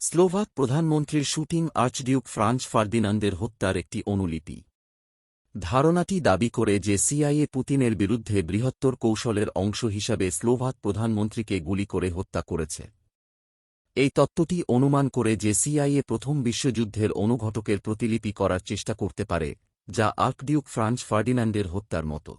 Slovak প্রধানমন্ত্রীর shooting archduke France ফার্দিনান্দের হত্যার একটি অনুলিপি। ধারণাটি দাবি করে যে সিআইএ পুতিনের বিরুদ্ধে বৃহত্তর কৌশলের অংশ হিসাবে স্লোভাক প্রধানমন্ত্রীকে গুলি করে হত্যা করেছে। এই তত্ত্বটি অনুমান করে যে সিআইএ প্রথম বিশ্বযুদ্ধের অনুঘটকের প্রতিলিপি করার চেষ্টা করতে পারে, যা আর্কডিউক ফ্রান্স ফার্ডিনান্ডের হত্যার মতো।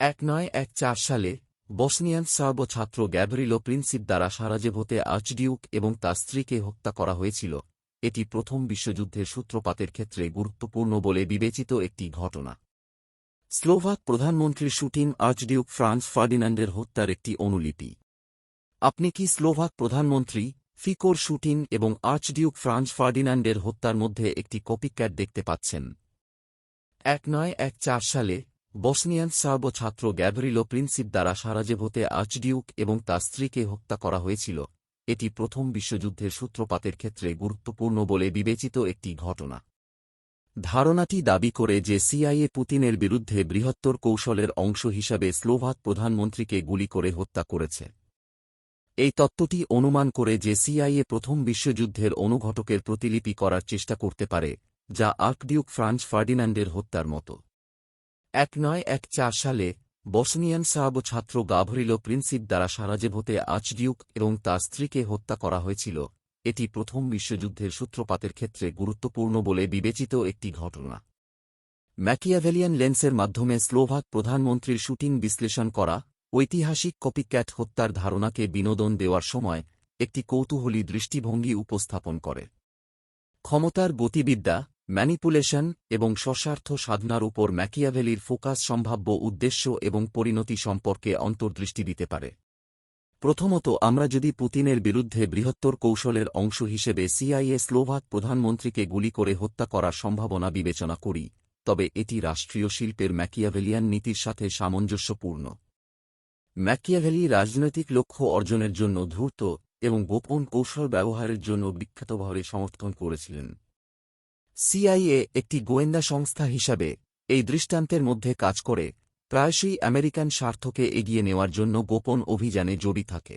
এক নয় এক চার সালে বসনিয়ান সার্ব ছাত্র গ্যাবরিলো প্রিন্সিপ দ্বারা সারাজেভোতে আর্চডিউক এবং তার স্ত্রীকে হত্যা করা হয়েছিল। এটি প্রথম বিশ্বযুদ্ধের সূত্রপাতের ক্ষেত্রে গুরুত্বপূর্ণ বলে বিবেচিত একটি ঘটনা। স্লোভাক প্রধানমন্ত্রীর শুটিং আর্চডিউক ফ্রান্স ফার্ডিনান্ডের হত্যার একটি অনুলিপি। আপনি কি স্লোভাক প্রধানমন্ত্রী, ফিকোর শুটিং এবং আর্চডিউক ফ্রান্স ফার্ডিনান্ডের হত্যার মধ্যে একটি কপিক্যাট দেখতে পাচ্ছেন? এক নয় এক চার সালে বসনিয়ান সার্ব ছাত্র গ্যাভরিলো প্রিন্সিপ দ্বারা সারাজেভোতে আর্চডিউক এবং তার স্ত্রীকে হত্যা করা হয়েছিল। এটি প্রথম বিশ্বযুদ্ধের সূত্রপাতের ক্ষেত্রে গুরুত্বপূর্ণ বলে বিবেচিত একটি ঘটনা। ধারণাটি দাবি করে যে সিআইএ পুতিনের বিরুদ্ধে বৃহত্তর কৌশলের অংশ হিসাবে স্লোভাক প্রধানমন্ত্রীকে গুলি করে হত্যা করেছে। এই তত্ত্বটি অনুমান করে যে সিআইএ প্রথম বিশ্বযুদ্ধের অনুঘটকের প্রতিলিপি করার চেষ্টা করতে পারে, যা আর্কডিউক ফ্রান্স ফার্ডিনান্ডের হত্যার মতো। এক নয় এক চার সালে বসনিয়ান সার্ব ছাত্র গাভরিলো প্রিন্সিপ দ্বারা সারাজেভোতে আর্চডিউক এবং তার স্ত্রীকে হত্যা করা হয়েছিল। এটি প্রথম বিশ্বযুদ্ধের সূত্রপাতের ক্ষেত্রে গুরুত্বপূর্ণ বলে বিবেচিত একটি ঘটনা। ম্যাকিয়াভেলিয়ান লেন্সের মাধ্যমে স্লোভাক প্রধানমন্ত্রীর শুটিং বিশ্লেষণ করা, ঐতিহাসিক কপিক্যাট হত্যার ধারণাকে বিনোদন দেওয়ার সময় একটি কৌতূহলী দৃষ্টিভঙ্গি উপস্থাপন করে। ক্ষমতার গতিবিদ্যা ম্যানিপুলেশন এবং সস্বার্থ সাধনার উপর ম্যাকিয়াভেলির ফোকাস সম্ভাব্য উদ্দেশ্য এবং পরিণতি সম্পর্কে অন্তর্দৃষ্টি দিতে পারে। প্রথমত, আমরা যদি পুতিনের বিরুদ্ধে বৃহত্তর কৌশলের অংশ হিসেবে সিআইএ স্লোভাক প্রধানমন্ত্রীকে গুলি করে হত্যা করার সম্ভাবনা বিবেচনা করি, তবে এটি রাষ্ট্রীয় শিল্পের ম্যাকিয়াভেলিয়ান নীতির সাথে সামঞ্জস্যপূর্ণ। ম্যাকিয়াভেলি রাজনৈতিক লক্ষ্য অর্জনের জন্য ধূর্ত এবং গোপন কৌশল ব্যবহারের জন্য বিখ্যাতভাবে সমর্থন করেছিলেন। সিআইএ একটি গোয়েন্দা সংস্থা হিসাবে এই দৃষ্টান্তের মধ্যে কাজ করে, প্রায়শই আমেরিকান স্বার্থকে এগিয়ে নেওয়ার জন্য গোপন অভিযানে জড়ি থাকে।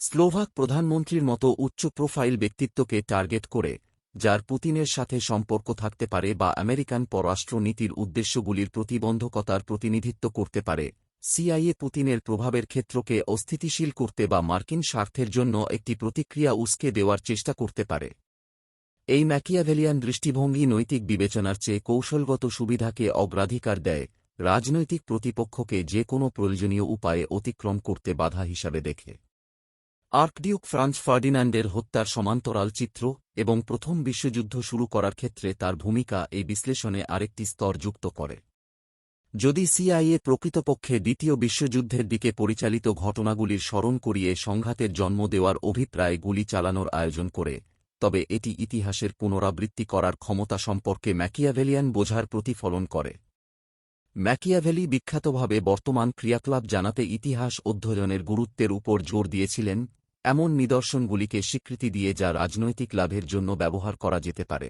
স্লোভাক প্রধানমন্ত্রীর মতো উচ্চ প্রোফাইল ব্যক্তিত্বকে টার্গেট করে, যার পুতিনের সাথে সম্পর্ক থাকতে পারে বা আমেরিকান পররাষ্ট্রনীতির উদ্দেশ্যগুলির প্রতিবন্ধকতার প্রতিনিধিত্ব করতে পারে, সিআইএ পুতিনের প্রভাবের ক্ষেত্রকে অস্থিতিশীল করতে বা মার্কিন স্বার্থের জন্য একটি প্রতিক্রিয়া উস্কে দেওয়ার চেষ্টা করতে পারে। এই ম্যাকিয়াভেলিয়ান দৃষ্টিভঙ্গি নৈতিক বিবেচনার চেয়ে কৌশলগত সুবিধাকে অগ্রাধিকার দেয়, রাজনৈতিক প্রতিপক্ষকে যে কোনো প্রয়োজনীয় উপায়ে অতিক্রম করতে বাধা হিসাবে দেখে। আর্কডিউক ফ্রান্স ফার্ডিনান্ডের হত্যার সমান্তরাল চিত্র এবং প্রথম বিশ্বযুদ্ধ শুরু করার ক্ষেত্রে তার ভূমিকা এই বিশ্লেষণে আরেকটি স্তর যুক্ত করে। যদি সিআইএ প্রকৃতপক্ষে দ্বিতীয় বিশ্বযুদ্ধের দিকে পরিচালিত ঘটনাগুলির স্মরণ করিয়ে সংঘাতের জন্ম দেওয়ার অভিপ্রায় গুলি চালানোর আয়োজন করে তবে এটি ইতিহাসের পুনরাবৃত্তি করার ক্ষমতা সম্পর্কে ম্যাকিয়াভেলিয়ান বোঝার প্রতিফলন করে। ম্যাকিয়াভেলি বিখ্যাতভাবে বর্তমান ক্রিয়াকলাপ জানাতে ইতিহাস অধ্যয়নের গুরুত্বের উপর জোর দিয়েছিলেন, এমন নিদর্শনগুলিকে স্বীকৃতি দিয়ে যা রাজনৈতিক লাভের জন্য ব্যবহার করা যেতে পারে।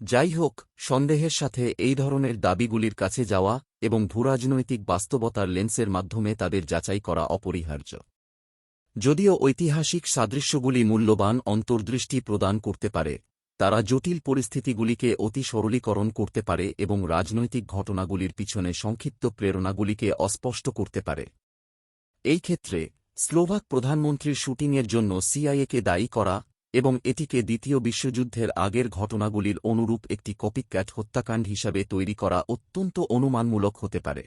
যাই হোক, সন্দেহের সাথে এই ধরনের দাবিগুলির কাছে যাওয়া এবং ভূরাজনৈতিক বাস্তবতার লেন্সের মাধ্যমে তাদের যাচাই করা অপরিহার্য। যদিও ঐতিহাসিক সাদৃশ্যগুলি মূল্যবান অন্তর্দৃষ্টি প্রদান করতে পারে, তারা জটিল পরিস্থিতিগুলিকে অতি সরলীকরণ করতে পারে এবং রাজনৈতিক ঘটনাগুলির পিছনে সংক্ষিপ্ত প্রেরণাগুলিকে অস্পষ্ট করতে পারে। এই ক্ষেত্রে, স্লোভাক প্রধানমন্ত্রীর শুটিংয়ের জন্য সিআইএকে দায়ী করা এবং এটিকে দ্বিতীয় বিশ্বযুদ্ধের আগের ঘটনাগুলির অনুরূপ একটি কপিক্যাট হত্যাকাণ্ড হিসাবে তৈরি করা অত্যন্ত অনুমানমূলক হতে পারে।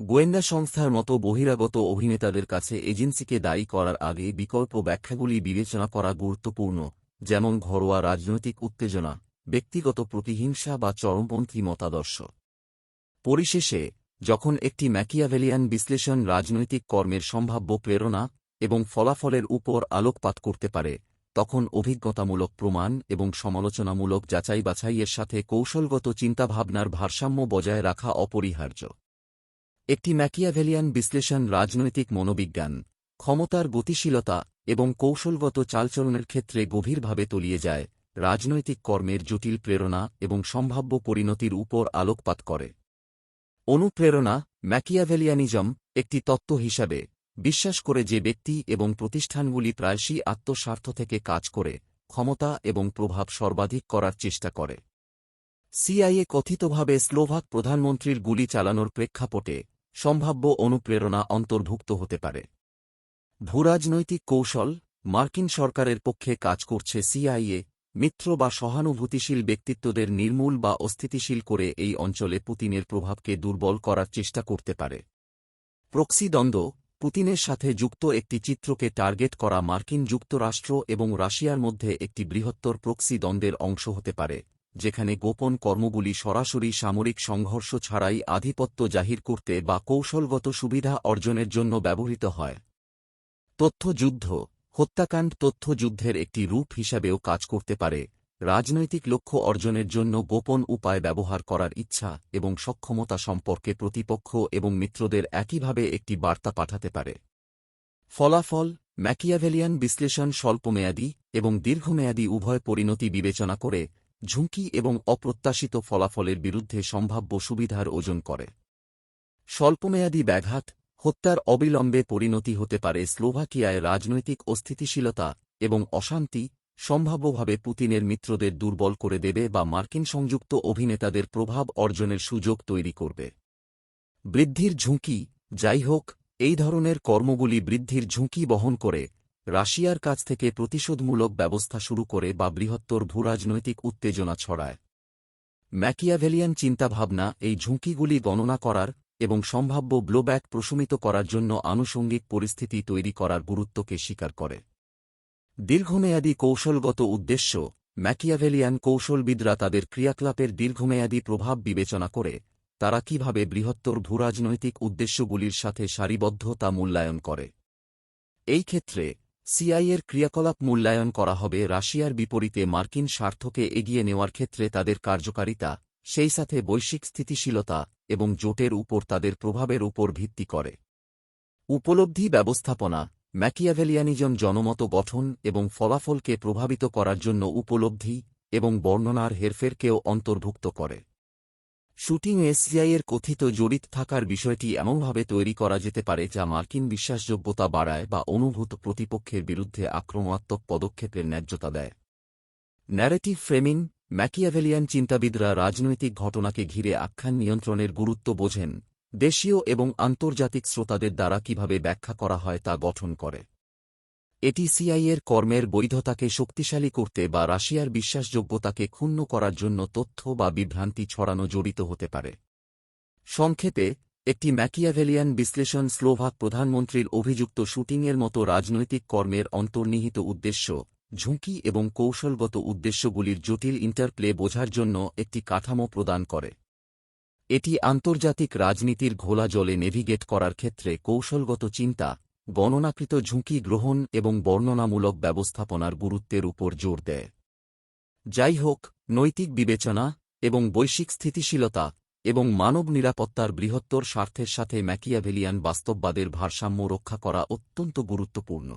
গোয়েন্দা সংস্থার মতো বহিরাগত অভিনেতাদের কাছে এজেন্সিকে দায়ী করার আগে বিকল্প ব্যাখ্যাগুলি বিবেচনা করা গুরুত্বপূর্ণ, যেমন ঘরোয়া রাজনৈতিক উত্তেজনা, ব্যক্তিগত প্রতিহিংসা বা চরমপন্থী মতাদর্শ। পরিশেষে, যখন একটি ম্যাকিয়াভেলিয়ান বিশ্লেষণ রাজনৈতিক কর্মের সম্ভাব্য প্রেরণা এবং ফলাফলের উপর আলোকপাত করতে পারে, তখন অভিজ্ঞতামূলক প্রমাণ এবং সমালোচনামূলক যাচাই বাছাইয়ের সাথে কৌশলগত চিন্তাভাবনার ভারসাম্য বজায় রাখা অপরিহার্য। একটি ম্যাকিয়াভেলিয়ান বিশ্লেষণ রাজনৈতিক মনোবিজ্ঞান, ক্ষমতার গতিশীলতা এবং কৌশলগত চালচলনের ক্ষেত্রে গভীরভাবে তলিয়ে যায়, রাজনৈতিক কর্মের জটিল প্রেরণা এবং সম্ভাব্য পরিণতির উপর আলোকপাত করে। অনুপ্রেরণা, ম্যাকিয়াভেলিয়ানিজম, একটি তত্ত্ব হিসাবে, বিশ্বাস করে যে ব্যক্তি এবং প্রতিষ্ঠানগুলি প্রায়শই আত্মস্বার্থ থেকে কাজ করে, ক্ষমতা এবং প্রভাব সর্বাধিক করার চেষ্টা করে। সিআইএ কথিতভাবে স্লোভাক প্রধানমন্ত্রীর গুলি চালানোর প্রেক্ষাপটে সম্ভাব্য অনুপ্রেরণা অন্তর্ভুক্ত হতে পারে। ভূরাজনৈতিক কৌশল মার্কিন সরকারের পক্ষে কাজ করছে সিআইএ, মিত্র বা সহানুভূতিশীল ব্যক্তিত্বদের নির্মূল বা অস্থিতিশীল করে এই অঞ্চলে পুতিনের প্রভাবকে দুর্বল করার চেষ্টা করতে পারে। প্রক্সি দ্বন্দ্ব পুতিনের সাথে যুক্ত একটি চিত্রকে টার্গেট করা মার্কিন যুক্তরাষ্ট্র এবং রাশিয়ার মধ্যে একটি বৃহত্তর প্রক্সি দ্বন্দ্বের অংশ হতে পারে। যেখানে গোপন কর্মগুলি সরাসরি সামরিক সংঘর্ষ ছাড়াই আধিপত্য জাহির করতে বা কৌশলগত সুবিধা অর্জনের জন্য ব্যবহৃত হয়। তথ্যযুদ্ধ হত্যাকাণ্ড তথ্যযুদ্ধের একটি রূপ হিসাবেও কাজ করতে পারে। রাজনৈতিক লক্ষ্য অর্জনের জন্য গোপন উপায় ব্যবহার করার ইচ্ছা এবং সক্ষমতা সম্পর্কে প্রতিপক্ষ এবং মিত্রদের একইভাবে একটি বার্তা পাঠাতে পারে। ফলাফল ম্যাকিয়াভেলিয়ান বিশ্লেষণ স্বল্পমেয়াদী এবং দীর্ঘমেয়াদী উভয় পরিণতি বিবেচনা করে ঝুঁকি এবং অপ্রত্যাশিত ফলাফলের বিরুদ্ধে সম্ভাব্য সুবিধার ওজন করে। স্বল্পমেয়াদী ব্যাঘাত, হত্যার অবিলম্বে পরিণতি হতে পারে স্লোভাকিয়ায় রাজনৈতিক অস্থিতিশীলতা এবং অশান্তি, সম্ভাব্যভাবে পুতিনের মিত্রদের দুর্বল করে দেবে বা মার্কিন সংযুক্ত অভিনেতাদের প্রভাব অর্জনের সুযোগ তৈরি করবে। বৃদ্ধির ঝুঁকি, যাই হোক, এই ধরনের কর্মগুলি বৃদ্ধির ঝুঁকি বহন করে রাশিয়ার কাছ থেকে প্রতিশোধমূলক ব্যবস্থা শুরু করে বা বৃহত্তর ভূরাজনৈতিক উত্তেজনা ছড়ায়। ম্যাকিয়াভেলিয়ান চিন্তাভাবনা এই ঝুঁকিগুলি গণনা করার এবং সম্ভাব্য ব্লোব্যাক প্রশমিত করার জন্য আনুষঙ্গিক পরিস্থিতি তৈরি করার গুরুত্বকে স্বীকার করে। দীর্ঘমেয়াদী কৌশলগত উদ্দেশ্য ম্যাকিয়াভেলিয়ান কৌশলবিদরা তাদের ক্রিয়াকলাপের দীর্ঘমেয়াদী প্রভাব বিবেচনা করে তারা কীভাবে বৃহত্তর ভূরাজনৈতিক উদ্দেশ্যগুলির সাথে সারিবদ্ধতা মূল্যায়ন করে। এই ক্ষেত্রে সিআইয়ের ক্রিয়াকলাপ মূল্যায়ন করা হবে রাশিয়ার বিপরীতে মার্কিন স্বার্থকে এগিয়ে নেওয়ার ক্ষেত্রে তাদের কার্যকারিতা, সেই সাথে বৈশ্বিক স্থিতিশীলতা এবং জোটের উপর তাদের প্রভাবের উপর ভিত্তি করে। উপলব্ধি ব্যবস্থাপনা, ম্যাকিয়াভেলিয়ানিজম জনমত গঠন এবং ফলাফলকে প্রভাবিত করার জন্য উপলব্ধি এবং বর্ণনার হেরফেরকেও অন্তর্ভুক্ত করে। শুটিং এসিআইয়ের কথিত জড়িত থাকার বিষয়টি এমনভাবে তৈরি করা যেতে পারে যা মার্কিন বিশ্বাসযোগ্যতা বাড়ায় বা অনুভূত প্রতিপক্ষের বিরুদ্ধে আক্রমণাত্মক পদক্ষেপের ন্যায্যতা দেয়। ন্যারেটিভ ফ্রেমিং, ম্যাকিয়াভেলিয়ান চিন্তাবিদরা রাজনৈতিক ঘটনাকে ঘিরে আখ্যান নিয়ন্ত্রণের গুরুত্ব বোঝেন, দেশীয় এবং আন্তর্জাতিক শ্রোতাদের দ্বারা কীভাবে ব্যাখ্যা করা হয় তা গঠন করে। এটি সিআইয়ের কর্মের বৈধতাকে শক্তিশালী করতে বা রাশিয়ার বিশ্বাসযোগ্যতাকে ক্ষুণ্ণ করার জন্য তথ্য বা বিভ্রান্তি ছড়ানো জড়িত হতে পারে। সংক্ষেপে, একটি ম্যাকিয়াভেলিয়ান বিশ্লেষণ স্লোভাক প্রধানমন্ত্রীর অভিযুক্ত শুটিংয়ের মতো রাজনৈতিক কর্মের অন্তর্নিহিত উদ্দেশ্য, ঝুঁকি এবং কৌশলগত উদ্দেশ্যগুলির জটিল ইন্টারপ্লে বোঝার জন্য একটি কাঠামো প্রদান করে। এটি আন্তর্জাতিক রাজনীতির ঘোলা জলে নেভিগেট করার ক্ষেত্রে কৌশলগত চিন্তা গণনাকৃত ঝুঁকি গ্রহণ এবং বর্ণনামূলক ব্যবস্থাপনার গুরুত্বের উপর জোর দেয়। যাই হোক, নৈতিক বিবেচনা এবং বৈশ্বিক স্থিতিশীলতা এবং মানব নিরাপত্তার বৃহত্তর স্বার্থের সাথে ম্যাকিয়াভেলিয়ান বাস্তববাদের ভারসাম্য রক্ষা করা অত্যন্ত গুরুত্বপূর্ণ।